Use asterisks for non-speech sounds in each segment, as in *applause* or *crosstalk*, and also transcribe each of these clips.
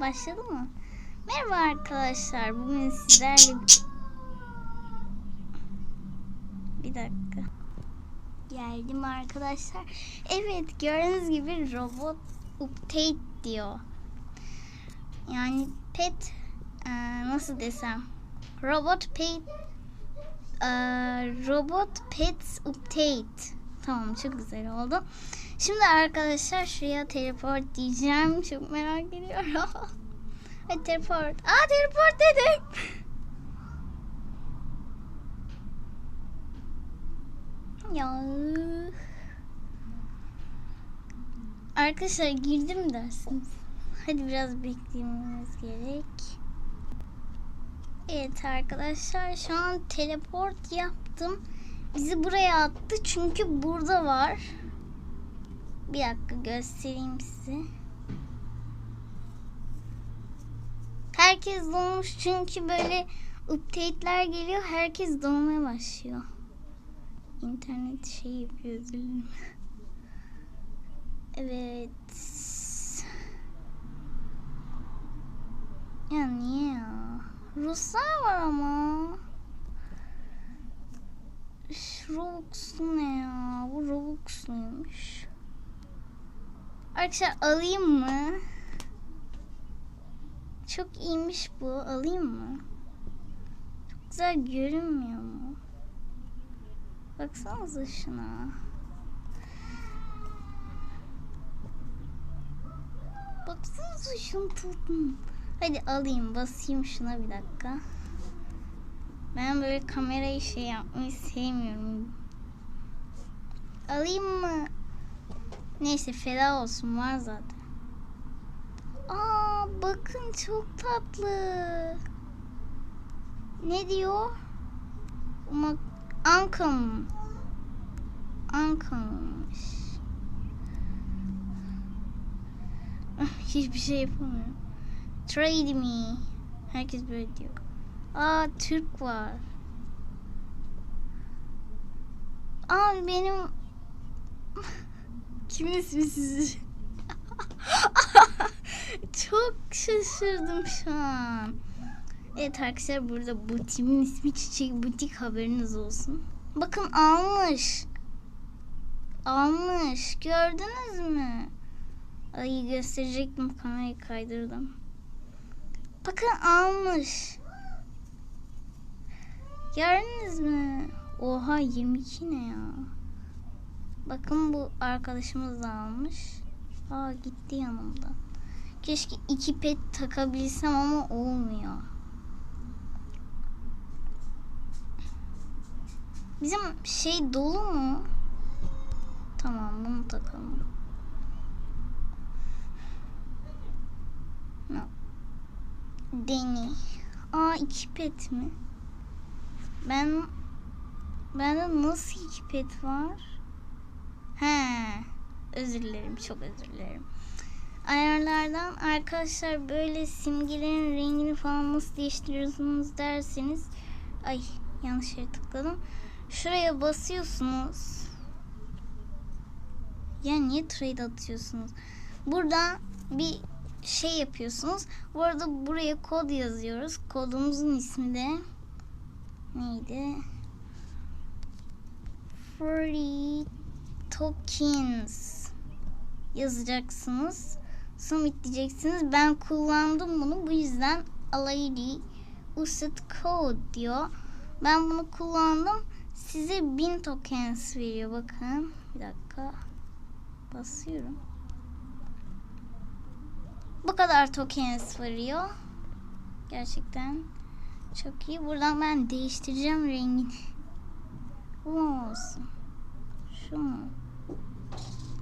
Başladı mı? Merhaba arkadaşlar. Bugün sizlerle bir dakika. Geldim arkadaşlar. Evet gördüğünüz gibi robot update diyor. Yani pet e, nasıl desem robot pet e, robot pets update. Tamam çok güzel oldu. Şimdi arkadaşlar şuraya teleport diyeceğim. Çok merak ediyorum. *laughs* Hadi teleport. Aa teleport dedim. *laughs* ya. Arkadaşlar girdim dersiniz. Hadi biraz beklememiz gerek. Evet arkadaşlar şu an teleport yaptım. Bizi buraya attı çünkü burada var. Bir dakika göstereyim size. Herkes dolmuş çünkü böyle update'ler geliyor. Herkes dolmaya başlıyor. İnternet şey yapıyor özür. *laughs* Evet. Ya niye ya? Ruslar var ama. Robux'lu ne ya? Bu Robux'luymuş. Arkadaşlar alayım mı? Çok iyiymiş bu. Alayım mı? Çok güzel görünmüyor mu? Baksanıza şuna. Baksanıza şunu tutun. Hadi alayım basayım şuna bir dakika. Ben böyle kamerayı şey yapmayı sevmiyorum. Alayım mı? Neyse feda olsun var zaten. Aa bakın çok tatlı. Ne diyor? Uma Ankam. Ankammış. Hiçbir şey yapamıyorum. Trade me. Herkes böyle diyor. Aa Türk var. Aa benim kimin ismi sizi? *laughs* Çok şaşırdım şu an. Evet arkadaşlar burada butiğimin ismi Çiçek Butik haberiniz olsun. Bakın almış. Almış. Gördünüz mü? Ay gösterecektim kamerayı kaydırdım. Bakın almış. Gördünüz mü? Oha 22 ne ya? Bakın bu arkadaşımız da almış. Aa gitti yanımda. Keşke iki pet takabilsem ama olmuyor. Bizim şey dolu mu? Tamam bunu takalım. No. Deni. Aa iki pet mi? Ben bende nasıl iki pet var? He. Özür dilerim. Çok özür dilerim. Ayarlardan arkadaşlar böyle simgelerin rengini falan nasıl değiştiriyorsunuz derseniz ay yanlış yere tıkladım. Şuraya basıyorsunuz. Ya niye trade atıyorsunuz? Burada bir şey yapıyorsunuz. Bu arada buraya kod yazıyoruz. Kodumuzun ismi de neydi? Free tokens yazacaksınız. Submit diyeceksiniz. Ben kullandım bunu. Bu yüzden alayı usit code diyor. Ben bunu kullandım. Size 1000 tokens veriyor. Bakın. Bir dakika. Basıyorum. Bu kadar tokens veriyor. Gerçekten çok iyi. Buradan ben değiştireceğim rengini. Bu olsun? Şu mu?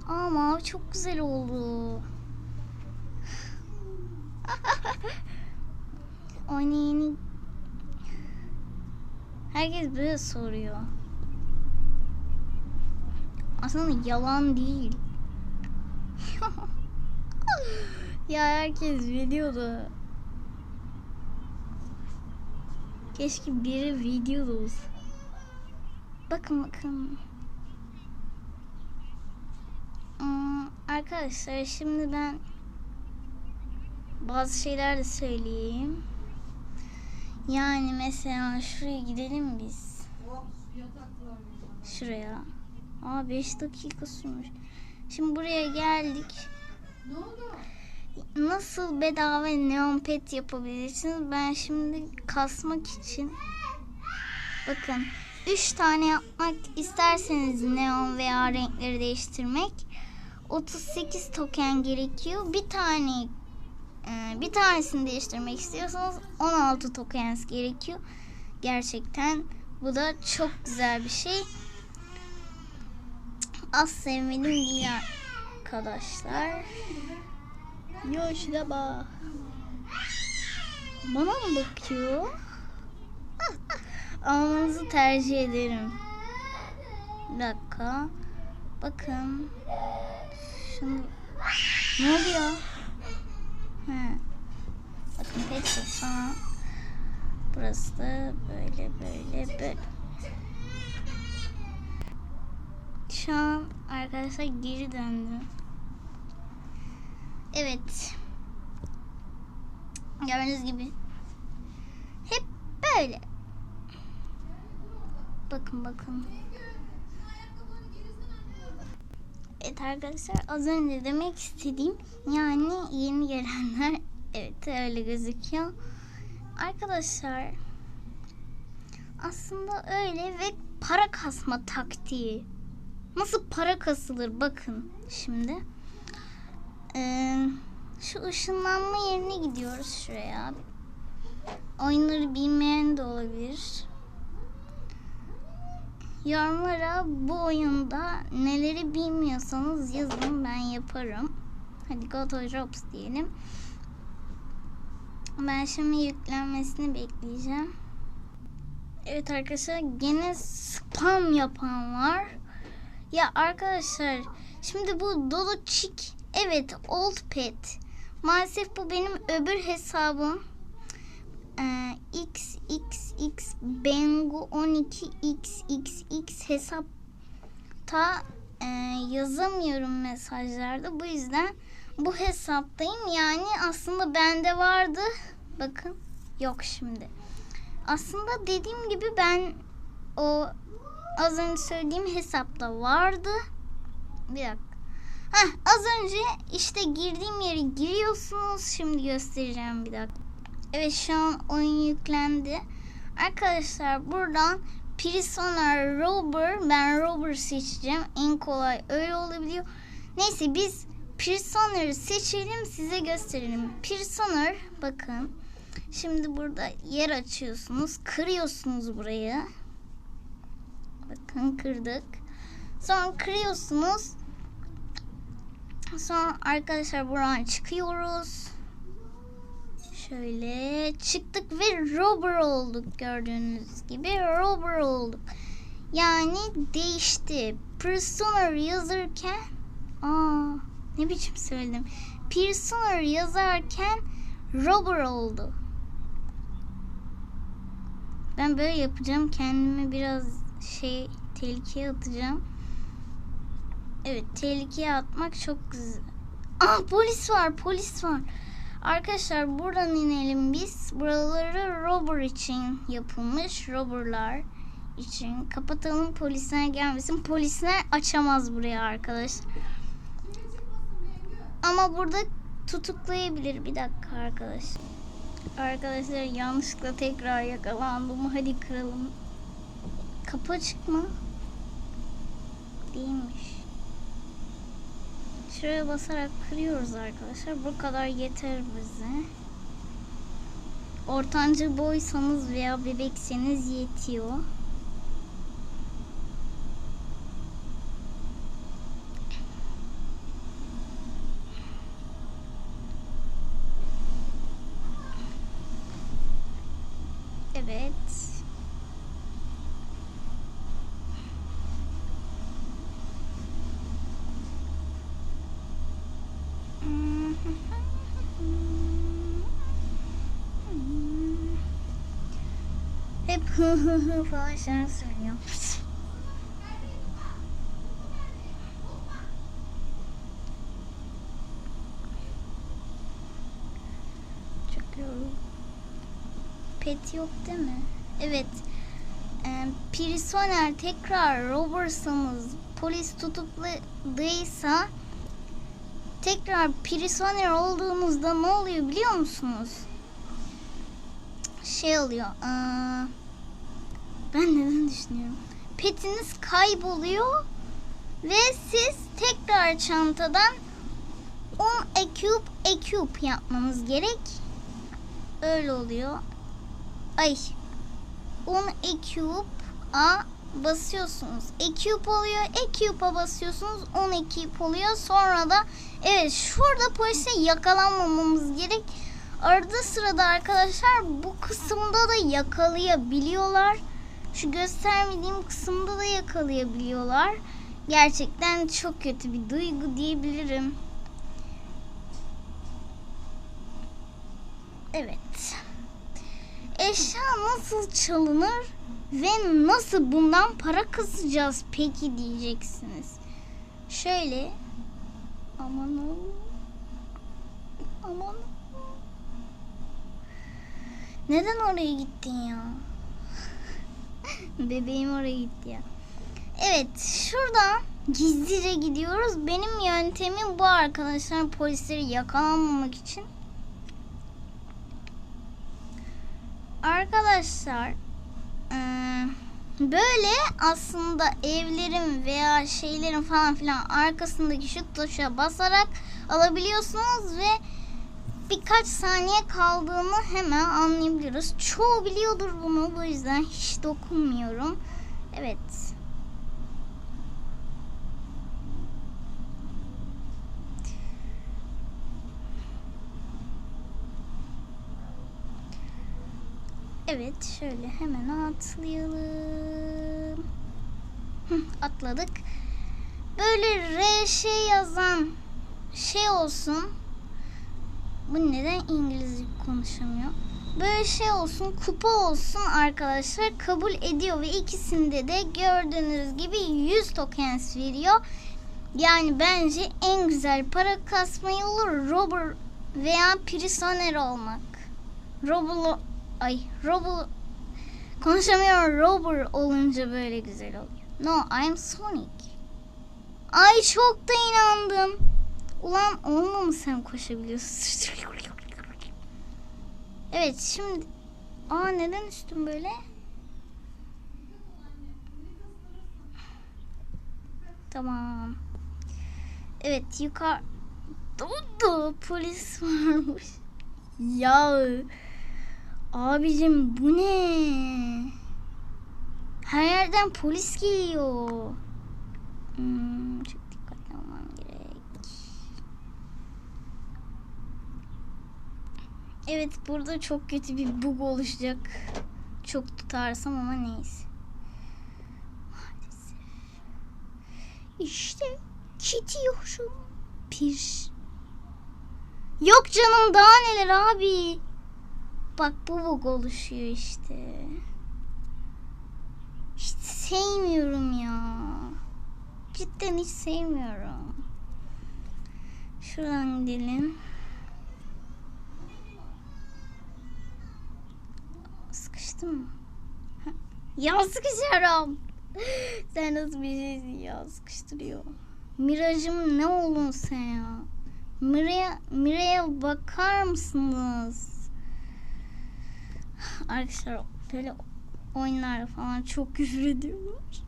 Aa mavi çok güzel oldu. *laughs* Oynayın. Herkes böyle soruyor. Aslında yalan değil. *laughs* ya herkes biliyordu. Keşke biri videoda olsa. Bakın bakın. Hmm, arkadaşlar şimdi ben bazı şeyler de söyleyeyim. Yani mesela şuraya gidelim biz. Şuraya. Aa 5 dakika sürmüş. Şimdi buraya geldik. Nasıl bedava neon pet yapabilirsiniz? Ben şimdi kasmak için bakın 3 tane yapmak isterseniz neon veya renkleri değiştirmek 38 token gerekiyor. Bir tane e, bir tanesini değiştirmek istiyorsanız 16 tokens gerekiyor. Gerçekten bu da çok güzel bir şey. Az sevmedim değil arkadaşlar. Yo şuna bak. Bana mı bakıyor? *laughs* Almanızı tercih ederim. Bir dakika. Bakın. Şunu... Ne oluyor? He. Bakın shop falan. Burası da böyle böyle böyle. Şu an arkadaşlar geri döndüm. Evet. Gördüğünüz gibi. Hep böyle. Bakın bakın. Evet arkadaşlar az önce demek istediğim yani yeni gelenler *laughs* evet öyle gözüküyor. Arkadaşlar aslında öyle ve para kasma taktiği. Nasıl para kasılır bakın şimdi. Ee, şu ışınlanma yerine gidiyoruz şuraya. Oyunları bilmeyen de olabilir. Yorumlara bu oyunda neleri bilmiyorsanız yazın ben yaparım. Hadi go to drops diyelim. Ben şimdi yüklenmesini bekleyeceğim. Evet arkadaşlar gene spam yapan var. Ya arkadaşlar şimdi bu dolu çik evet old pet. Maalesef bu benim öbür hesabım. Ee, XXX Bengu 12 XXX hesapta e, yazamıyorum mesajlarda. Bu yüzden bu hesaptayım. Yani aslında bende vardı. Bakın yok şimdi. Aslında dediğim gibi ben o az önce söylediğim hesapta vardı. Bir dakika. Heh, az önce işte girdiğim yeri giriyorsunuz. Şimdi göstereceğim bir dakika. Evet şu an oyun yüklendi. Arkadaşlar buradan Prisoner Robber ben Robber seçeceğim. En kolay öyle olabiliyor. Neyse biz Prisoner'ı seçelim size gösterelim. Prisoner bakın. Şimdi burada yer açıyorsunuz. Kırıyorsunuz burayı. Bakın kırdık. Sonra kırıyorsunuz. Sonra arkadaşlar buradan çıkıyoruz. Şöyle çıktık ve robber olduk gördüğünüz gibi robber olduk. Yani değişti. Prisoner yazırken aa ne biçim söyledim. Prisoner yazarken robber oldu. Ben böyle yapacağım. Kendimi biraz şey tehlikeye atacağım. Evet tehlikeye atmak çok güzel. Aa polis var polis var. Arkadaşlar buradan inelim biz. Buraları robber için yapılmış. Robberlar için. Kapatalım polisler gelmesin. Polisler açamaz buraya arkadaşlar. Ama burada tutuklayabilir. Bir dakika arkadaşlar. Arkadaşlar yanlışlıkla tekrar yakalandım. Hadi kıralım. Kapı açık mı? Değilmiş. Şuraya basarak kırıyoruz arkadaşlar. Bu kadar yeter bize. Ortanca boysanız veya bebekseniz yetiyor. Evet. Hep hı hı hı falan şeyler söylüyor. Pet yok değil mi? Evet. Ee, prisoner tekrar Robertson'ız polis tutukladıysa tekrar prisoner olduğunuzda ne oluyor biliyor musunuz? Şey oluyor. Aa, ben neden düşünüyorum? Petiniz kayboluyor ve siz tekrar çantadan 10 eküp eküp yapmanız gerek. Öyle oluyor. Ay. 10 eküp a basıyorsunuz. Eküp oluyor. Eküp'a basıyorsunuz. 10 eküp oluyor. Sonra da evet şurada polise yakalanmamamız gerek. Arada sırada arkadaşlar bu kısımda da yakalayabiliyorlar. Şu göstermediğim kısımda da yakalayabiliyorlar. Gerçekten çok kötü bir duygu diyebilirim. Evet. Eşya nasıl çalınır ve nasıl bundan para kısacağız peki diyeceksiniz. Şöyle aman aman neden oraya gittin ya? Bebeğim oraya gitti ya. Evet şuradan gizlice gidiyoruz. Benim yöntemim bu arkadaşlar polisleri yakalanmamak için. Arkadaşlar böyle aslında evlerin veya şeylerin falan filan arkasındaki şu tuşa basarak alabiliyorsunuz ve birkaç saniye kaldığını hemen anlayabiliyoruz. Çoğu biliyordur bunu bu yüzden hiç dokunmuyorum. Evet. Evet şöyle hemen atlayalım. Atladık. Böyle R şey yazan şey olsun. Bu neden İngilizce konuşamıyor? Böyle şey olsun, kupa olsun arkadaşlar kabul ediyor ve ikisinde de gördüğünüz gibi 100 tokens veriyor. Yani bence en güzel para kasma yolu robber veya prisoner olmak. Robber ay robber konuşamıyorum robber olunca böyle güzel oluyor. No, I'm Sonic. Ay çok da inandım. Ulan onunla mı sen koşabiliyorsun? Evet şimdi Aa neden üstüm böyle? Tamam. Evet yukarı Dur, polis varmış. Ya abicim bu ne? Her yerden polis geliyor. Hmm, çok Evet burada çok kötü bir bug oluşacak. Çok tutarsam ama neyse. Maalesef. İşte gidiyorum. Bir. Yok canım daha neler abi. Bak bu bug oluşuyor işte. Hiç sevmiyorum ya. Cidden hiç sevmiyorum. Şuradan gidelim. Ha, Ya sıkışıyorum. *gasps* Sen nasıl bir şeysin ya sıkıştırıyor. Miracım ne olun sen ya? Mira'ya Mira'ya bakar mısınız? *sighs* Arkadaşlar böyle oyunlarda falan çok küfür ediyorlar.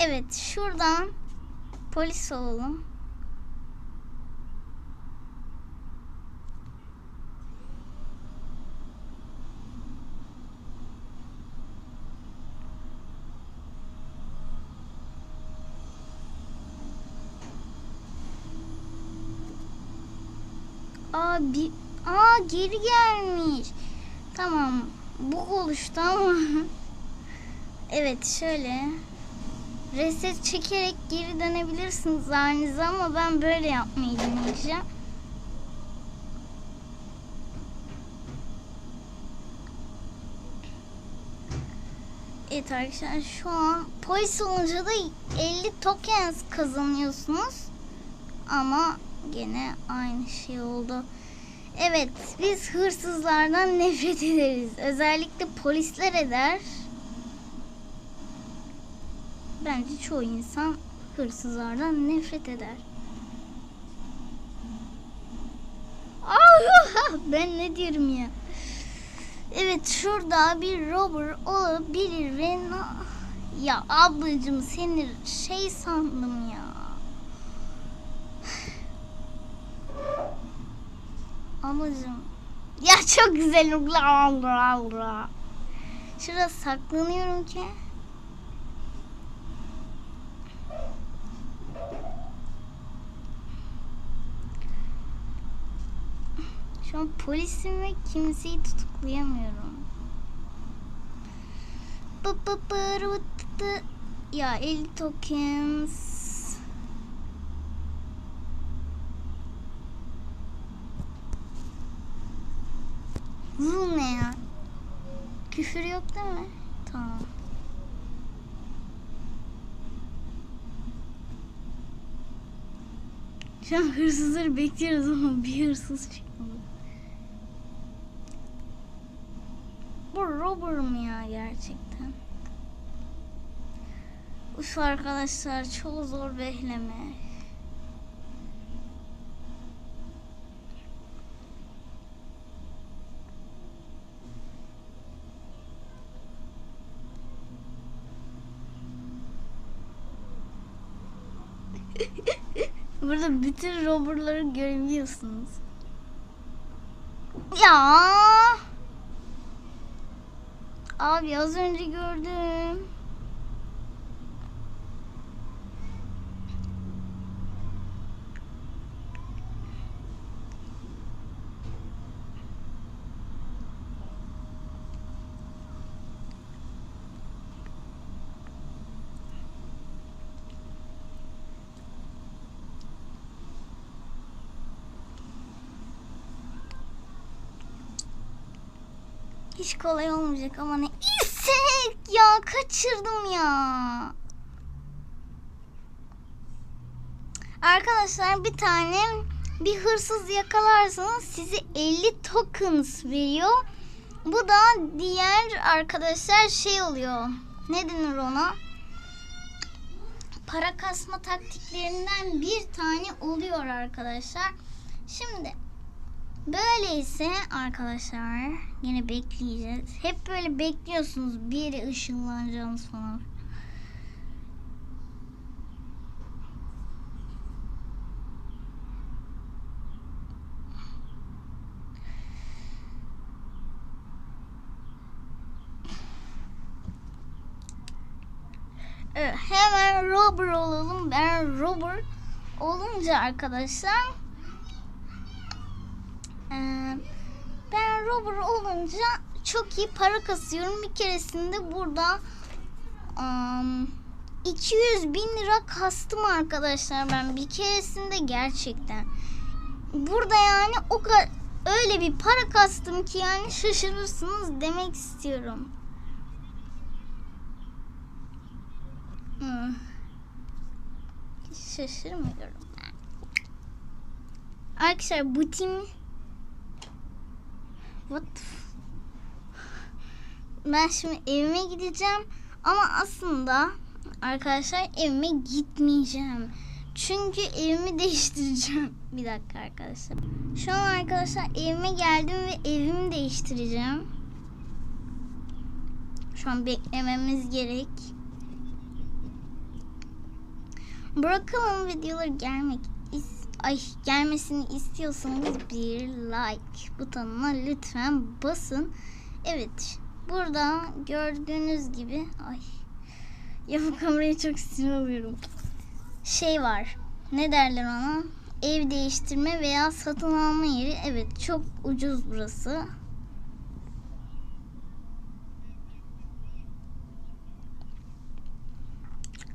Evet şuradan polis olalım. Aa, bir, aa geri gelmiş. Tamam. Bu oluştu ama. *laughs* evet şöyle. Reset çekerek geri dönebilirsiniz halinize ama ben böyle yapmayı deneyeceğim. Evet arkadaşlar şu an polis olunca da 50 tokens kazanıyorsunuz. Ama gene aynı şey oldu. Evet biz hırsızlardan *laughs* nefret ederiz. Özellikle polisler eder. Bence çoğu insan hırsızlardan nefret eder. *laughs* Ben ne diyorum ya? Evet şurada bir robber olabilir ve ya ablacığım seni şey sandım ya. Ablacığım ya çok güzel Şurada saklanıyorum ki. Şu an polisim ve kimseyi tutuklayamıyorum. Ya 50 tokens. Bu ne ya? Küfür yok değil mi? Tamam. Şu an hırsızları bekliyoruz ama bir hırsız çıkmadı. Bu robber mı ya gerçekten? Uf arkadaşlar çok zor behleme. Burada bütün robberları görebiliyorsunuz. Ya. Abi az önce gördüm. Hiç kolay olmayacak ama ne istek ya kaçırdım ya. Arkadaşlar bir tane bir hırsız yakalarsanız size 50 tokens veriyor. Bu da diğer arkadaşlar şey oluyor. Ne denir ona? Para kasma taktiklerinden bir tane oluyor arkadaşlar. Şimdi Böyleyse arkadaşlar yine bekleyeceğiz. Hep böyle bekliyorsunuz bir yere ışınlanacağınız falan. Evet, hemen robber olalım. Ben robber olunca arkadaşlar ee, robber olunca çok iyi para kasıyorum. Bir keresinde burada um, 200 bin lira kastım arkadaşlar ben bir keresinde gerçekten. Burada yani o kadar öyle bir para kastım ki yani şaşırırsınız demek istiyorum. Hmm. Şaşırmıyorum. Arkadaşlar bu tim What? Ben şimdi evime gideceğim ama aslında arkadaşlar evime gitmeyeceğim. Çünkü evimi değiştireceğim. *laughs* Bir dakika arkadaşlar. Şu an arkadaşlar evime geldim ve evimi değiştireceğim. Şu an beklememiz gerek. Bırakalım videoları gelmek ay gelmesini istiyorsanız bir like butonuna lütfen basın. Evet burada gördüğünüz gibi ay ya bu kamerayı çok sinir oluyorum. Şey var ne derler ona ev değiştirme veya satın alma yeri evet çok ucuz burası.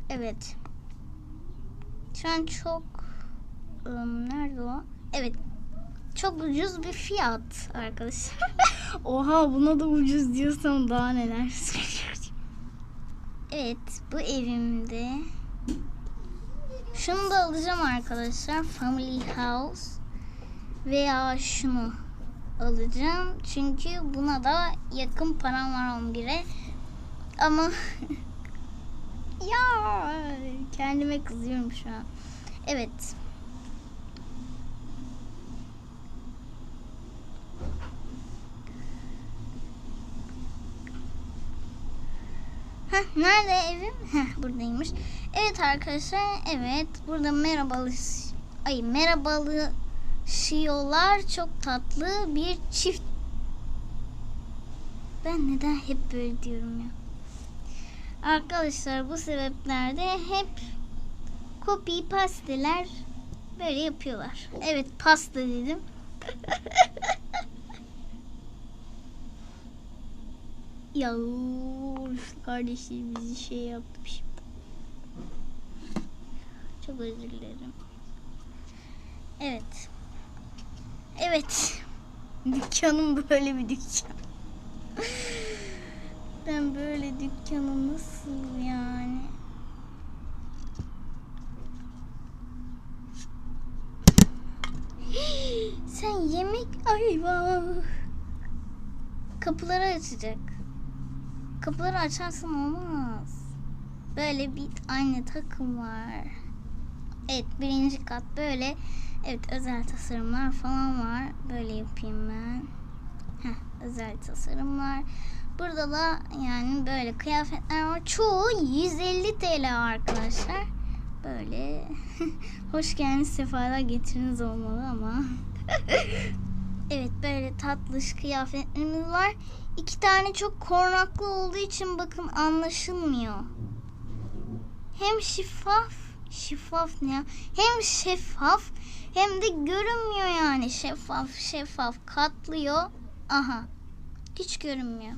Evet. Şu an çok ım, nerede o? Evet. Çok ucuz bir fiyat arkadaşlar. *laughs* Oha buna da ucuz diyorsam daha neler. Evet bu evimde. Şunu da alacağım arkadaşlar. Family House. Veya şunu alacağım. Çünkü buna da yakın param var 11'e. Ama *laughs* ya kendime kızıyorum şu an. Evet. Heh, nerede evim? Heh, buradaymış. Evet arkadaşlar, evet. Burada merhabalış ay merhabalışıyorlar. Çok tatlı bir çift. Ben neden hep böyle diyorum ya? Arkadaşlar bu sebeplerde hep copy pasteler böyle yapıyorlar. Evet pasta dedim. *laughs* ya kardeşim bizi şey yaptı şimdi. Çok özür dilerim. Evet. Evet. *laughs* Dükkanım böyle bir dükkan. *laughs* Ben böyle dükkanı nasıl yani? *gasps* Sen yemek ayva. Kapıları açacak. Kapıları açarsan olmaz. Böyle bir aynı takım var. Evet birinci kat böyle. Evet özel tasarımlar falan var. Böyle yapayım ben. Heh, özel tasarımlar. Burada da yani böyle kıyafetler var. Çoğu 150 TL arkadaşlar. Böyle *laughs* hoş geldiniz sefalar getiriniz olmalı ama. *laughs* evet böyle tatlış kıyafetlerimiz var. İki tane çok korunaklı olduğu için bakın anlaşılmıyor. Hem şeffaf, şeffaf ne ya? Hem şeffaf hem de görünmüyor yani şeffaf şeffaf katlıyor. Aha hiç görünmüyor.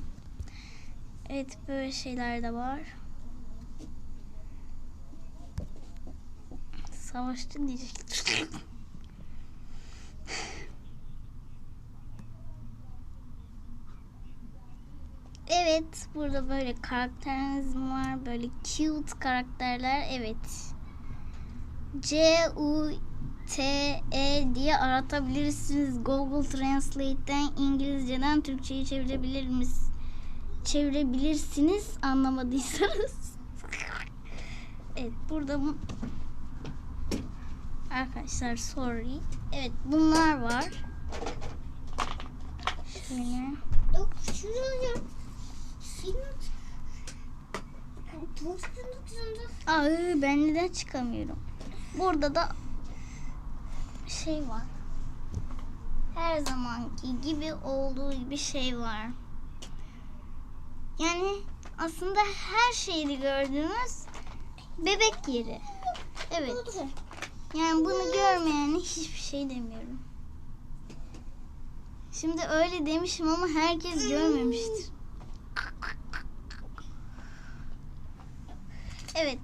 Evet böyle şeyler de var. Savaşçı diyecektim. *laughs* Evet burada böyle karakteriniz var. Böyle cute karakterler. Evet. C U T E diye aratabilirsiniz. Google Translate'ten İngilizceden Türkçe'ye çevirebilir misiniz? çevirebilirsiniz anlamadıysanız. *laughs* evet burada bu arkadaşlar sorry. Evet bunlar var. Şöyle. Yok şuraya. Aa, ben neden çıkamıyorum? Burada da şey var. Her zamanki gibi olduğu gibi şey var. Yani aslında her şeyi gördüğümüz bebek yeri. Evet. Yani bunu görmeyene hiçbir şey demiyorum. Şimdi öyle demişim ama herkes görmemiştir. Evet.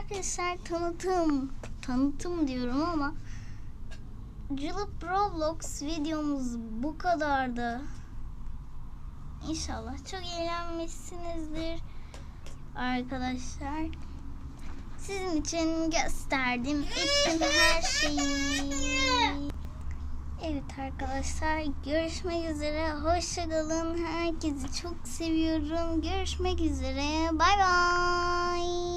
Arkadaşlar tanıtım tanıtım diyorum ama Julep Roblox videomuz bu kadardı. İnşallah çok eğlenmişsinizdir arkadaşlar. Sizin için gösterdim, ettim her şeyi. Evet arkadaşlar görüşmek üzere. Hoşçakalın. Herkesi çok seviyorum. Görüşmek üzere. Bay bay.